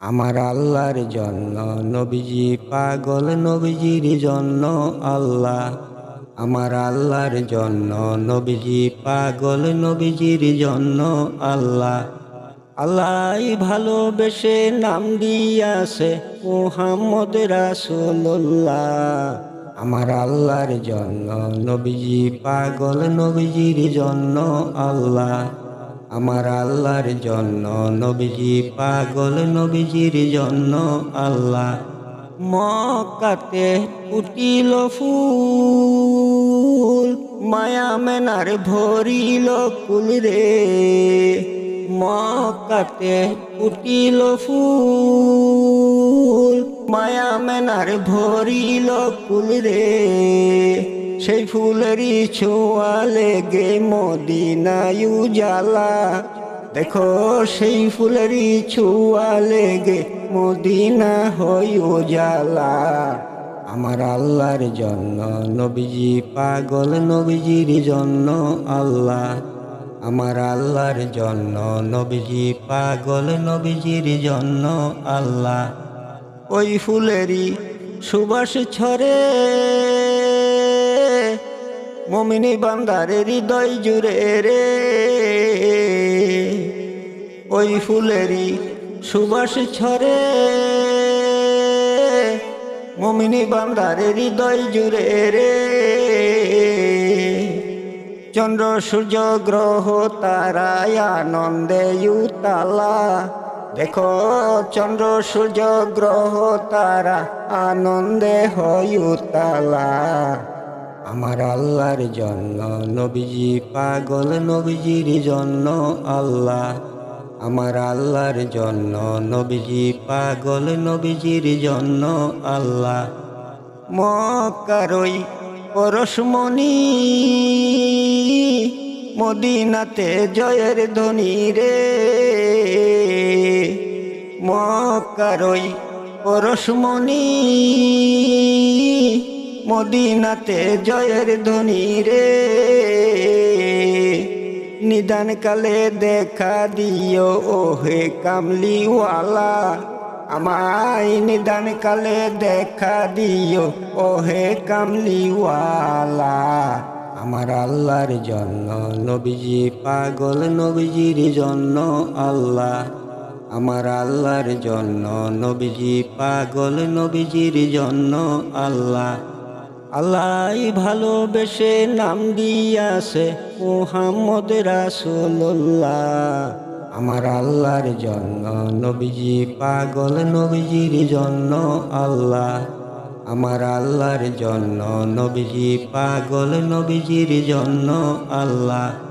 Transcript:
আমার আল্লাহর জন্য, নবীজি পাগল, নবীজির জন্য আল্লাহ। আমার আল্লাহর জন্য, নবীজি পাগল, নবীজির জন্য আল্লাহ। আল্লাহ ভালোবেসে নাম দিয়াছে মোহাম্মদ রাসুল্লাহ আমার আল্লাহর জন্য, নবীজি পাগল, নবীজির জন্য আল্লাহ। আমার আল্লাহর জন্য, নবীজি পাগল, নবীজির জন্য আল্লাহ মকাতে উঠিল ফুল, মায়া মেনার ভরিল কুল রে। মকাতে উঠিল ফুল, মায়া মেনার ভরিল কুল রে। সেই ফুলেরই ছোঁয়া লেগে মদিনায় উজালা। দেখো সেই ফুলেরই ছোঁয়া লেগে মদিনা হই উজালা। আমার আল্লাহর জন্য নবীজি পাগল, নবীজির জন্য আল্লাহ। আমার আল্লাহর জন্য নবীজি পাগল, নবীজির জন্য আল্লাহ। ওই ফুলেরই সুবাস ছড়ে। মমিনী বান্দারে হৃদয় জুড়ে রে। ওই ফুলেরই সুবাস ছড়ে। মমিনী বান্দারে হৃদয় জুড়ে রে। চন্দ্র, সূর্য, গ্রহ তারায় আনন্দে উতালা। দেখো, চন্দ্র, সূর্য, গ্রহ, তারা, আনন্দে হয় উতালা। আমার আল্লাহর জন্য, নবীজি পাগল, নবীজির জন্য আল্লাহ। আমার আল্লাহর জন্য, নবীজি পাগল, নবীজির জন্য আল্লাহ। মকারই পরশমণি মদিনাতে জয়ের ধ্বনি রে। মকারই পরশমণি মদিনাতে জয়ের ধ্বনি রে। নিদান কালে দেখা দিও, ওহে কামলিওয়ালা। আমায় নিদান কালে দেখা দিও, ওহে কামলিওয়ালা। আমার আল্লাহর জন্য, নবীজি পাগল, নবীজির জন্য আল্লাহ। আমার আল্লাহর জন্য, নবীজি পাগল, নবীজির জন্য আল্লাহ। আল্লাহ ভালোবেসে নাম দিয়াছে মোহাম্মদ রাসুল্লাহ আমার আল্লাহর জন্য, নবীজি পাগল, নবীজির জন্য আল্লাহ। আমার আল্লাহর জন্য, নবীজি পাগল, নবীজির জন্য আল্লাহ।